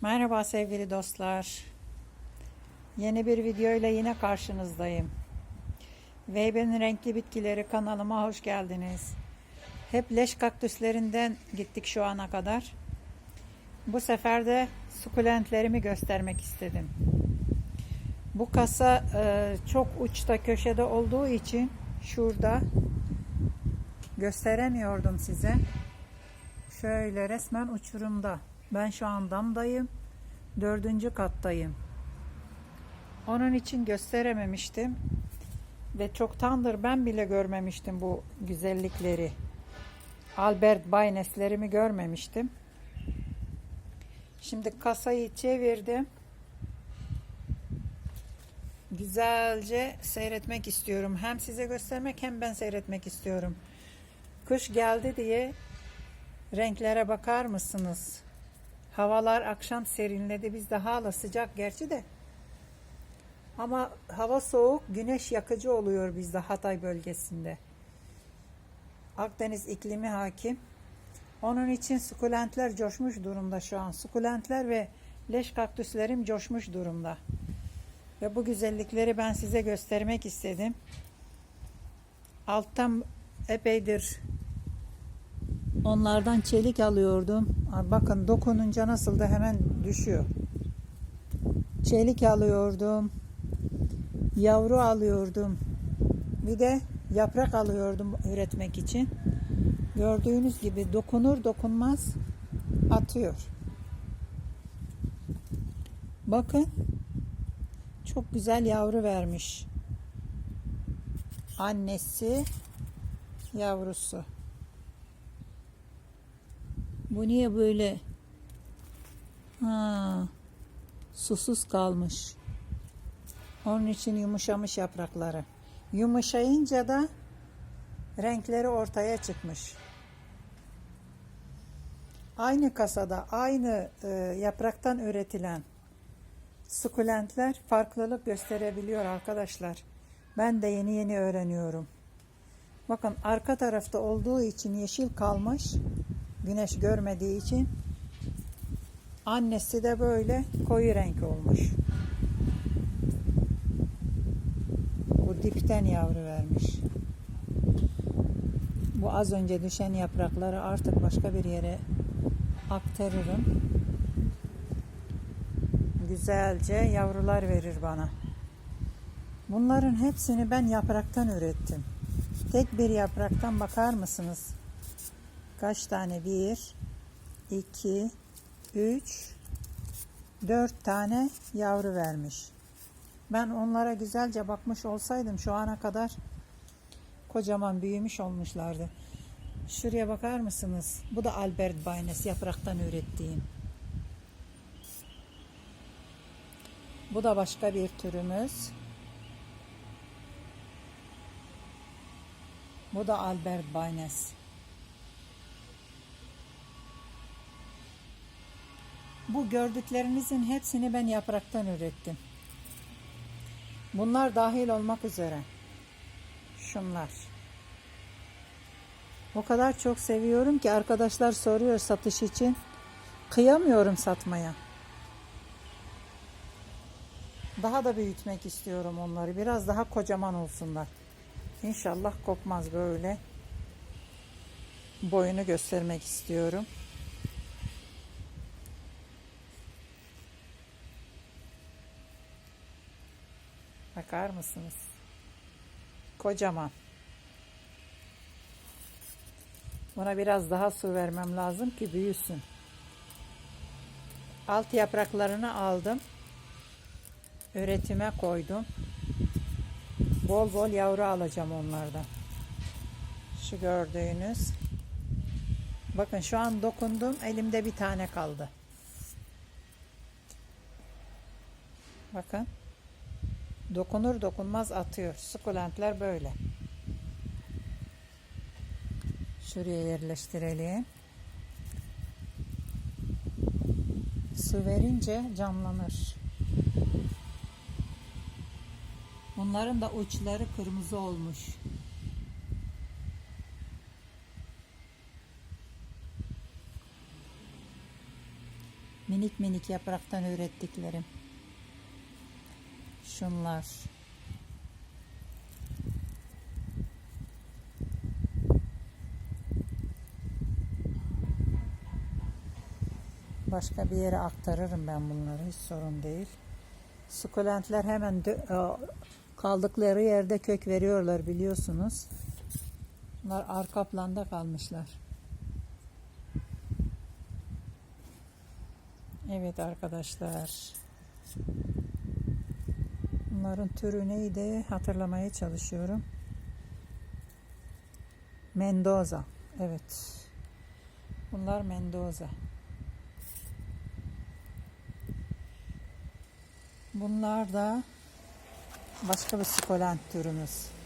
Merhaba sevgili dostlar. Yeni bir video ile yine karşınızdayım. Veybe'nin renkli bitkileri kanalıma hoş geldiniz. Hep leş kaktüslerinden gittik şu ana kadar. Bu sefer de sukulentlerimi göstermek istedim. Bu kasa e, çok uçta köşede olduğu için şurada gösteremiyordum size. Şöyle resmen uçurumda. Ben şu an damdayım. Dördüncü kattayım. Onun için gösterememiştim. Ve çoktandır ben bile görmemiştim bu güzellikleri. Albert Baynes'lerimi görmemiştim. Şimdi kasayı çevirdim. Güzelce seyretmek istiyorum. Hem size göstermek hem ben seyretmek istiyorum. Kış geldi diye renklere bakar mısınız? Havalar akşam serinledi. Biz de hala sıcak gerçi de. Ama hava soğuk, güneş yakıcı oluyor bizde Hatay bölgesinde. Akdeniz iklimi hakim. Onun için sukulentler coşmuş durumda şu an. Sukulentler ve leş kaktüslerim coşmuş durumda. Ve bu güzellikleri ben size göstermek istedim. Alttan epeydir onlardan çelik alıyordum. Bakın dokununca nasıl da hemen düşüyor. Çelik alıyordum. Yavru alıyordum. Bir de yaprak alıyordum üretmek için. Gördüğünüz gibi dokunur dokunmaz atıyor. Bakın çok güzel yavru vermiş. Annesi, yavrusu. Bu niye böyle? Ha, susuz kalmış. Onun için yumuşamış yaprakları. Yumuşayınca da renkleri ortaya çıkmış. Aynı kasada, aynı e, yapraktan üretilen sukulentler farklılık gösterebiliyor arkadaşlar. Ben de yeni yeni öğreniyorum. Bakın arka tarafta olduğu için yeşil kalmış. Güneş görmediği için. Annesi de böyle koyu renk olmuş. Bu dipten yavru vermiş. Bu az önce düşen yaprakları artık başka bir yere aktarırım. Güzelce yavrular verir bana. Bunların hepsini ben yapraktan ürettim. Tek bir yapraktan bakar mısınız? Kaç tane? Bir, iki, üç, dört tane yavru vermiş. Ben onlara güzelce bakmış olsaydım şu ana kadar kocaman büyümüş olmuşlardı. Şuraya bakar mısınız? Bu da Albert Baynes yapraktan ürettiğim. Bu da başka bir türümüz. Bu da Albert Baynes. Bu gördüklerinizin hepsini ben yapraktan ürettim. Bunlar dahil olmak üzere. Şunlar. O kadar çok seviyorum ki arkadaşlar soruyor satış için. Kıyamıyorum satmaya. Daha da büyütmek istiyorum onları. Biraz daha kocaman olsunlar. İnşallah kopmaz böyle. Boyunu göstermek istiyorum. Bakar mısınız? Kocaman. Buna biraz daha su vermem lazım ki büyüsün. Alt yapraklarını aldım. Üretime koydum. Bol bol yavru alacağım onlardan. Şu gördüğünüz. Bakın şu an dokundum. Elimde bir tane kaldı. Bakın. Dokunur dokunmaz atıyor. Sukulentler böyle. Şuraya yerleştirelim. Su verince canlanır. Bunların da uçları kırmızı olmuş. Minik minik yapraktan ürettiklerim. Şunlar. Başka bir yere aktarırım ben bunları hiç sorun değil. Sukulentler hemen e, kaldıkları yerde kök veriyorlar biliyorsunuz. Bunlar arka planda kalmışlar. Evet arkadaşlar. Bunların türü neydi hatırlamaya çalışıyorum. Mendoza. Evet. Bunlar Mendoza. Bunlar da başka bir sukulent türümüz.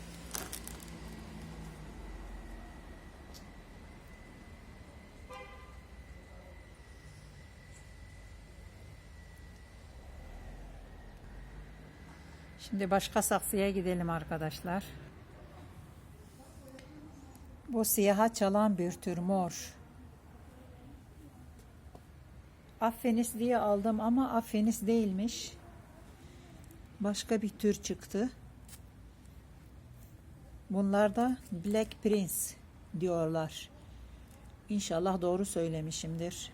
Şimdi başka saksıya gidelim arkadaşlar. Bu siyaha çalan bir tür mor. Affenis diye aldım ama Affenis değilmiş. Başka bir tür çıktı. Bunlar da Black Prince diyorlar. İnşallah doğru söylemişimdir.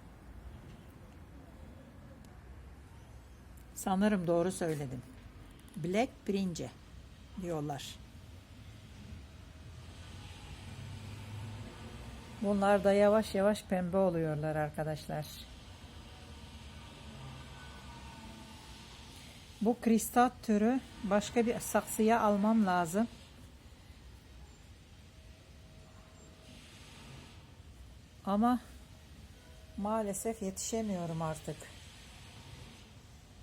Sanırım doğru söyledim. Black Prince diyorlar. Bunlar da yavaş yavaş pembe oluyorlar arkadaşlar. Bu kristal türü başka bir saksıya almam lazım. Ama maalesef yetişemiyorum artık.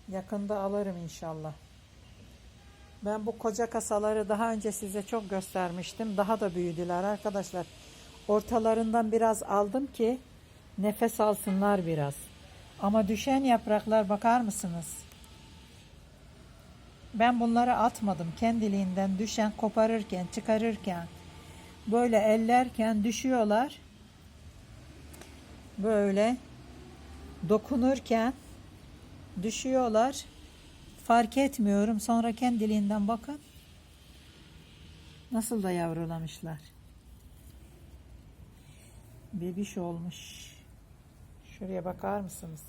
Yakında alırım inşallah. Ben bu koca kasaları daha önce size çok göstermiştim. Daha da büyüdüler arkadaşlar. Ortalarından biraz aldım ki nefes alsınlar biraz. Ama düşen yapraklar bakar mısınız? Ben bunları atmadım. Kendiliğinden düşen koparırken, çıkarırken, böyle ellerken düşüyorlar. Böyle dokunurken düşüyorlar. Fark etmiyorum. Sonra kendiliğinden bakın. Nasıl da yavrulamışlar. Bebiş olmuş. Şuraya bakar mısınız?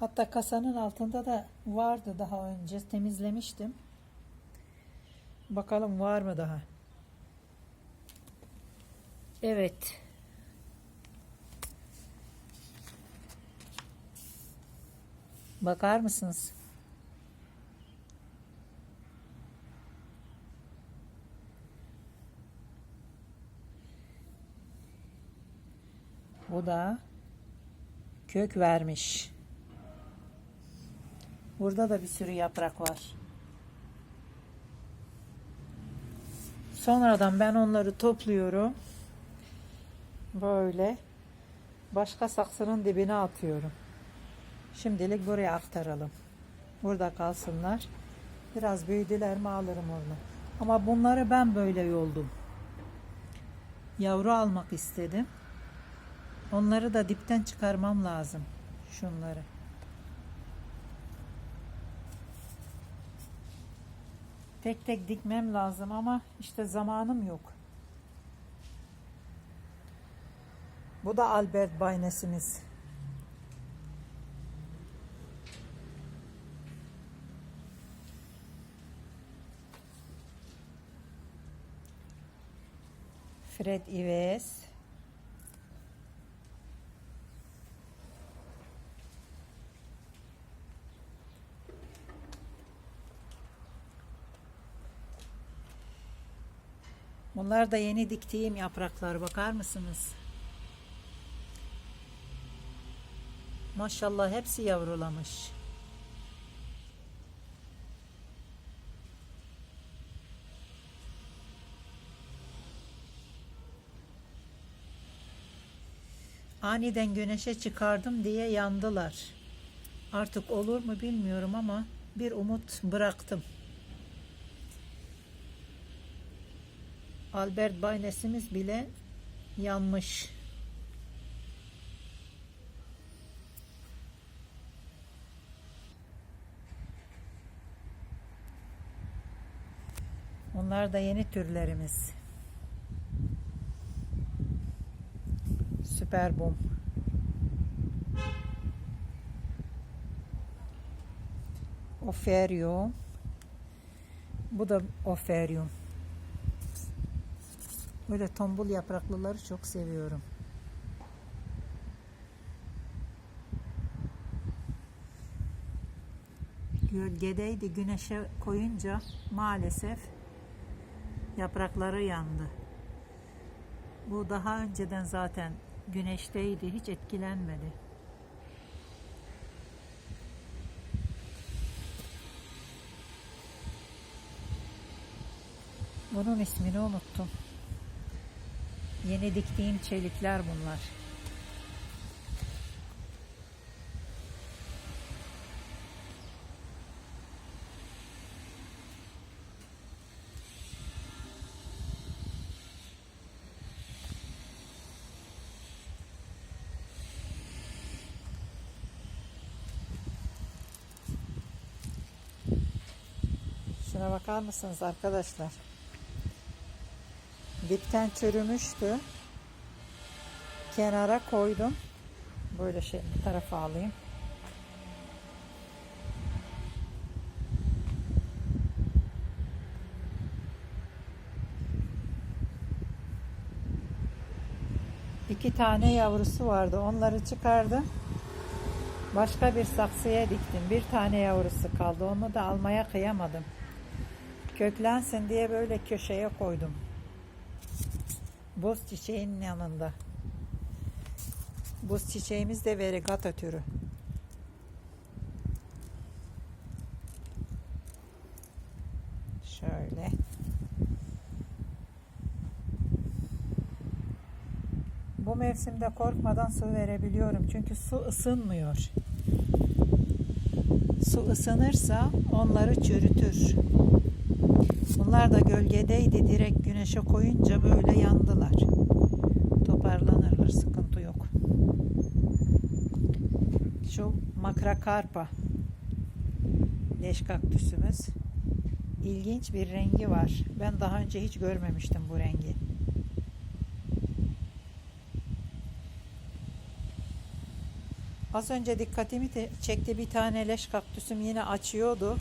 Hatta kasanın altında da vardı daha önce. Temizlemiştim. Bakalım var mı daha? Evet. Bakar mısınız? Bu da kök vermiş. Burada da bir sürü yaprak var. Sonradan ben onları topluyorum. Böyle başka saksının dibine atıyorum. Şimdilik buraya aktaralım. Burada kalsınlar. Biraz büyüdüler mi alırım onu. Ama bunları ben böyle yoldum. Yavru almak istedim. Onları da dipten çıkarmam lazım. Şunları. Tek tek dikmem lazım ama işte zamanım yok. Bu da Albert Baynesimiz. Fred Ives. Bunlar da yeni diktiğim yapraklar bakar mısınız? Maşallah hepsi yavrulamış. Aniden güneşe çıkardım diye yandılar. Artık olur mu bilmiyorum ama bir umut bıraktım. Albert Baynes'imiz bile yanmış. Onlar da yeni türlerimiz. Süper bum. Oferyum. Bu da oferyum. Böyle tombul yapraklıları çok seviyorum. Gölgedeydi güneşe koyunca maalesef yaprakları yandı. Bu daha önceden zaten güneşteydi, hiç etkilenmedi. Bunun ismini unuttum. Yeni diktiğim çelikler bunlar. Bakar mısınız arkadaşlar? Dipten çürümüştü. Kenara koydum. Böyle şey bu tarafa alayım. İki tane yavrusu vardı. Onları çıkardım. Başka bir saksıya diktim. Bir tane yavrusu kaldı. Onu da almaya kıyamadım. Köklensin diye böyle köşeye koydum. Boz çiçeğinin yanında. Boz çiçeğimiz de verigata türü. Şöyle. Bu mevsimde korkmadan su verebiliyorum. Çünkü su ısınmıyor. Su ısınırsa onları çürütür. Bunlar da gölgedeydi. Direkt güneşe koyunca böyle yandılar. Toparlanırlar. Sıkıntı yok. Şu makrakarpa leş kaktüsümüz. İlginç bir rengi var. Ben daha önce hiç görmemiştim bu rengi. Az önce dikkatimi çekti bir tane leş kaktüsüm yine açıyordu.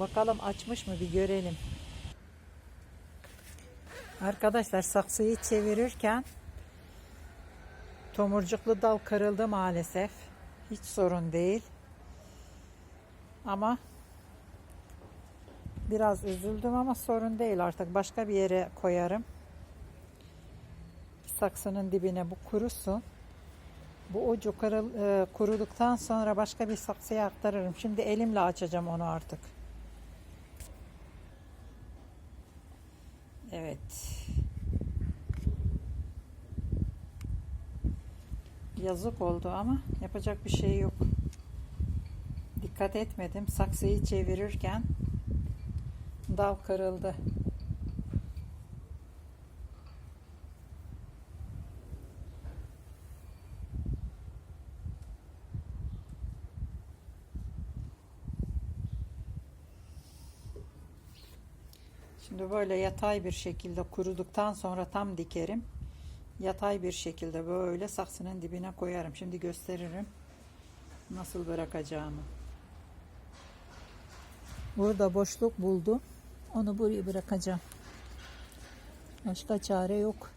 Bakalım açmış mı bir görelim. Arkadaşlar saksıyı çevirirken tomurcuklu dal kırıldı maalesef. Hiç sorun değil. Ama biraz üzüldüm ama sorun değil artık başka bir yere koyarım. Saksının dibine bu kurusun. Bu ucu kırıl, e, kuruduktan sonra başka bir saksıya aktarırım. Şimdi elimle açacağım onu artık. Evet. Yazık oldu ama yapacak bir şey yok. Dikkat etmedim. Saksıyı çevirirken dal kırıldı. Şimdi böyle yatay bir şekilde kuruduktan sonra tam dikerim. Yatay bir şekilde böyle saksının dibine koyarım. Şimdi gösteririm nasıl bırakacağımı. Burada boşluk buldum. Onu buraya bırakacağım. Başka çare yok.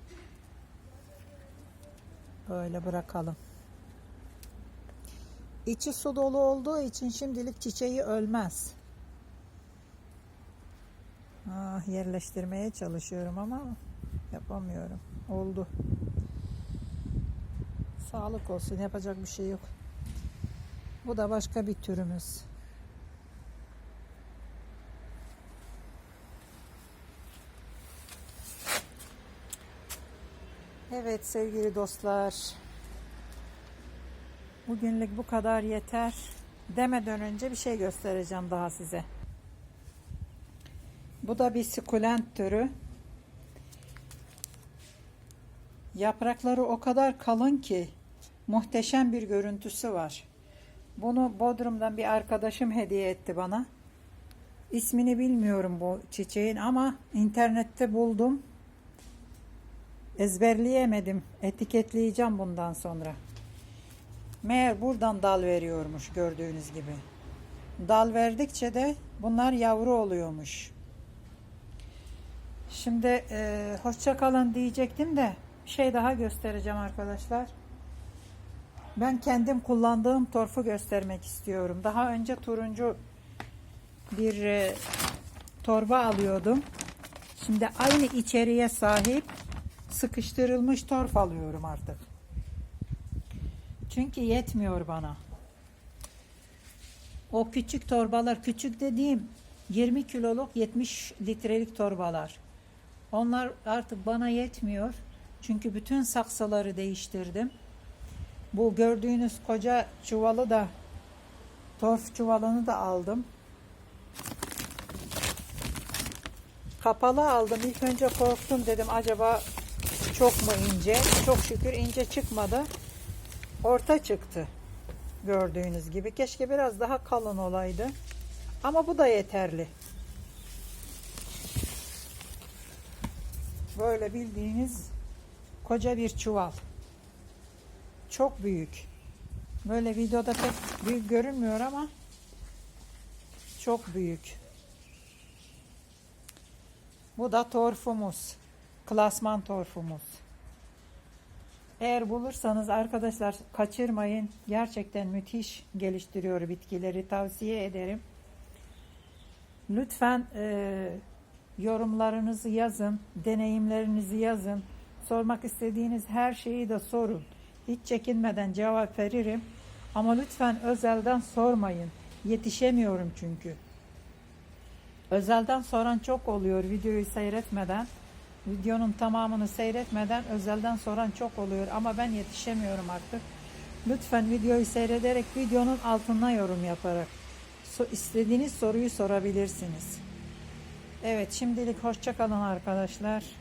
Böyle bırakalım. İçi su dolu olduğu için şimdilik çiçeği ölmez. Ah, yerleştirmeye çalışıyorum ama yapamıyorum. Oldu. Sağlık olsun. Yapacak bir şey yok. Bu da başka bir türümüz. Evet sevgili dostlar. Bugünlük bu kadar yeter. Demeden önce bir şey göstereceğim daha size. Bu da bir sukulent türü. Yaprakları o kadar kalın ki muhteşem bir görüntüsü var. Bunu Bodrum'dan bir arkadaşım hediye etti bana. İsmini bilmiyorum bu çiçeğin ama internette buldum. Ezberleyemedim. Etiketleyeceğim bundan sonra. Meğer buradan dal veriyormuş gördüğünüz gibi. Dal verdikçe de bunlar yavru oluyormuş. Şimdi e, hoşça kalın diyecektim de bir şey daha göstereceğim arkadaşlar. Ben kendim kullandığım torfu göstermek istiyorum. Daha önce turuncu bir e, torba alıyordum. Şimdi aynı içeriğe sahip sıkıştırılmış torf alıyorum artık. Çünkü yetmiyor bana. O küçük torbalar, küçük dediğim 20 kiloluk 70 litrelik torbalar. Onlar artık bana yetmiyor. Çünkü bütün saksıları değiştirdim. Bu gördüğünüz koca çuvalı da torf çuvalını da aldım. Kapalı aldım. İlk önce korktum dedim acaba çok mu ince? Çok şükür ince çıkmadı. Orta çıktı. Gördüğünüz gibi. Keşke biraz daha kalın olaydı. Ama bu da yeterli. Böyle bildiğiniz koca bir çuval. Çok büyük. Böyle videoda pek büyük görünmüyor ama çok büyük. Bu da torfumuz. Klasman torfumuz. Eğer bulursanız arkadaşlar kaçırmayın. Gerçekten müthiş geliştiriyor bitkileri. Tavsiye ederim. Lütfen e, yorumlarınızı yazın. Deneyimlerinizi yazın. Sormak istediğiniz her şeyi de sorun. Hiç çekinmeden cevap veririm. Ama lütfen özelden sormayın. Yetişemiyorum çünkü. Özelden soran çok oluyor videoyu seyretmeden. Videonun tamamını seyretmeden özelden soran çok oluyor ama ben yetişemiyorum artık. Lütfen videoyu seyrederek videonun altına yorum yaparak istediğiniz soruyu sorabilirsiniz. Evet şimdilik hoşça kalın arkadaşlar.